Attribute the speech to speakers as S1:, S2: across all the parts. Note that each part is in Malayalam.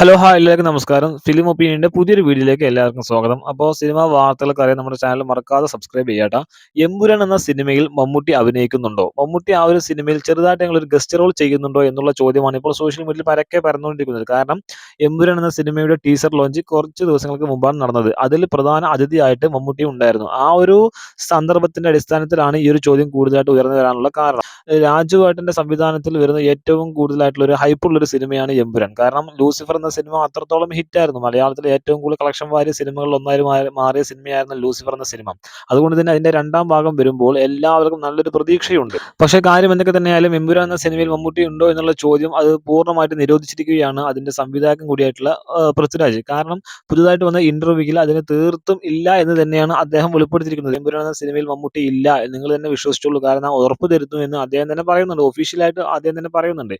S1: ഹലോ ഹായ് എല്ലാവർക്കും നമസ്കാരം. ഫിലിം ഒപ്പീനിയന്റെ പുതിയൊരു വീഡിയോയിലേക്ക് എല്ലാവർക്കും സ്വാഗതം. അപ്പോൾ സിനിമ വാർത്തകളൊക്കെ അറിയാൻ നമ്മുടെ ചാനൽ മറക്കാതെ സബ്സ്ക്രൈബ് ചെയ്യാട്ടോ എമ്പുരാൻ എന്ന സിനിമയിൽ മമ്മൂട്ടി അഭിനയിക്കുന്നുണ്ടോ? മമ്മൂട്ടി ആ ഒരു സിനിമയിൽ ചെറുതായിട്ട് ഞങ്ങൾ ഒരു ഗസ്റ്റ് റോൾ ചെയ്യുന്നുണ്ടോ എന്നുള്ള ചോദ്യമാണ് ഇപ്പോൾ സോഷ്യൽ മീഡിയയിൽ പരക്കെ പരന്നുകൊണ്ടിരിക്കുന്നത്. കാരണം എമ്പുരാൻ എന്ന സിനിമയുടെ ടീസർ ലോഞ്ച് കുറച്ച് ദിവസങ്ങൾക്ക് മുമ്പാണ് നടന്നത്. അതിൽ പ്രധാന അതിഥിയായിട്ട് മമ്മൂട്ടി ഉണ്ടായിരുന്നു. ആ ഒരു സന്ദർഭത്തിന്റെ അടിസ്ഥാനത്തിലാണ് ഈ ഒരു ചോദ്യം കൂടുതലായിട്ട് ഉയർന്നു വരാനുള്ള കാരണം. രാജുവേട്ടന്റെ സംവിധാനത്തിൽ വരുന്ന ഏറ്റവും കൂടുതലായിട്ടുള്ള ഒരു ഹൈപ്പുള്ള ഒരു സിനിമയാണ് എമ്പുരാൻ. കാരണം ലൂസിഫർ എന്ന സിനിമ അത്രത്തോളം ഹിറ്റായിരുന്നു. മലയാളത്തിലെ ഏറ്റവും കൂടുതൽ കളക്ഷൻ വാരിയ സിനിമകളിൽ ഒന്നായി മാറിയ സിനിമയായിരുന്നു ലൂസിഫർ എന്ന സിനിമ. അതുകൊണ്ട് തന്നെ അതിന്റെ രണ്ടാം ഭാഗം വരുമ്പോൾ എല്ലാവർക്കും നല്ലൊരു പ്രതീക്ഷയുണ്ട്. പക്ഷേ കാര്യം എന്തൊക്കെ തന്നെയായാലും എമ്പുരാൻ എന്ന സിനിമയിൽ മമ്മൂട്ടി ഉണ്ടോ എന്നുള്ള ചോദ്യം അത് പൂർണമായിട്ട് നിരോധിച്ചിരിക്കുകയാണ് അതിന്റെ സംവിധായകൻ കൂടിയായിട്ടുള്ള പൃഥ്വിരാജ്. കാരണം പുതുതായിട്ട് വന്ന ഇന്റർവ്യൂവിൽ അതിന് തീർത്തും ഇല്ല എന്ന് തന്നെയാണ് അദ്ദേഹം വെളിപ്പെടുത്തിയിരിക്കുന്നത്. എമ്പുരാൻ എന്ന സിനിമയിൽ മമ്മൂട്ടി ഇല്ല. നിങ്ങൾ തന്നെ വിശ്വസിച്ചോളൂ. കാരണം ഉറപ്പ് തരുന്നു എന്ന് അദ്ദേഹം തന്നെ പറയുന്നുണ്ട്. ഒഫീഷ്യലായിട്ട് അദ്ദേഹം തന്നെ പറയുന്നുണ്ട്.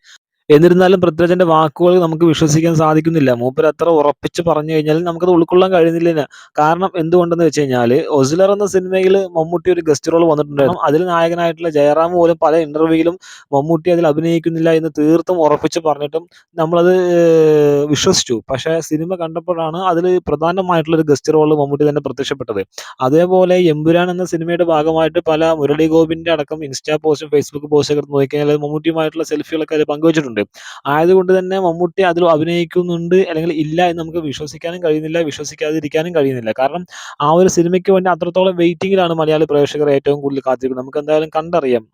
S1: എന്നിരുന്നാലും പൃഥ്വിരാജന്റെ വാക്കുകൾ നമുക്ക് വിശ്വസിക്കാൻ സാധിക്കുന്നില്ല. മൂപ്പർ അത്ര ഉറപ്പിച്ച് പറഞ്ഞു കഴിഞ്ഞാൽ നമുക്കത് ഉൾക്കൊള്ളാൻ കഴിയുന്നില്ല കാരണം എന്തുകൊണ്ടെന്ന് വെച്ച് കഴിഞ്ഞാൽ ഒസിലർ എന്ന സിനിമയിൽ മമ്മൂട്ടി ഒരു ഗസ്റ്റ് റോൾ വന്നിട്ടുണ്ടായിരുന്നു. അതിൽ നായകനായിട്ടുള്ള ജയറാം പോലും പല ഇന്റർവ്യൂയിലും മമ്മൂട്ടി അതിൽ അഭിനയിക്കുന്നില്ല എന്ന് തീർത്തും ഉറപ്പിച്ച് പറഞ്ഞിട്ടും നമ്മളത് വിശ്വസിച്ചു. പക്ഷേ സിനിമ കണ്ടപ്പോഴാണ് അതിൽ പ്രധാനമായിട്ടുള്ള ഒരു ഗസ്റ്റ് റോൾ മമ്മൂട്ടി തന്നെ പ്രത്യക്ഷപ്പെട്ടത്. അതേപോലെ എമ്പുരാൻ എന്ന സിനിമയുടെ ഭാഗമായിട്ട് പല മുരളി ഗോപിന്റെ അടക്കം ഇൻസ്റ്റാ പോസ്റ്റും ഫേസ്ബുക്ക് പോസ്റ്റൊക്കെ നോക്കിക്കഴിഞ്ഞാൽ മമ്മൂട്ടിയുമായിട്ടുള്ള സെൽഫികളൊക്കെ അതിൽ പങ്കുവച്ചിട്ടുണ്ട്. ആയതുകൊണ്ട്. തന്നെ മമ്മൂട്ടി അതിൽ അഭിനയിക്കുന്നുണ്ട്. അല്ലെങ്കിൽ ഇല്ല എന്ന് നമുക്ക് വിശ്വസിക്കാനും കഴിയുന്നില്ല വിശ്വസിക്കാതിരിക്കാനും കഴിയുന്നില്ല. കാരണം ആ ഒരു സിനിമയ്ക്ക് വേണ്ടി അത്രത്തോളം വെയിറ്റിംഗിലാണ് മലയാളി പ്രേക്ഷകർ ഏറ്റവും കൂടുതൽ കാത്തിരിക്കുന്നത്. നമുക്ക് എന്തായാലും കണ്ടറിയാം.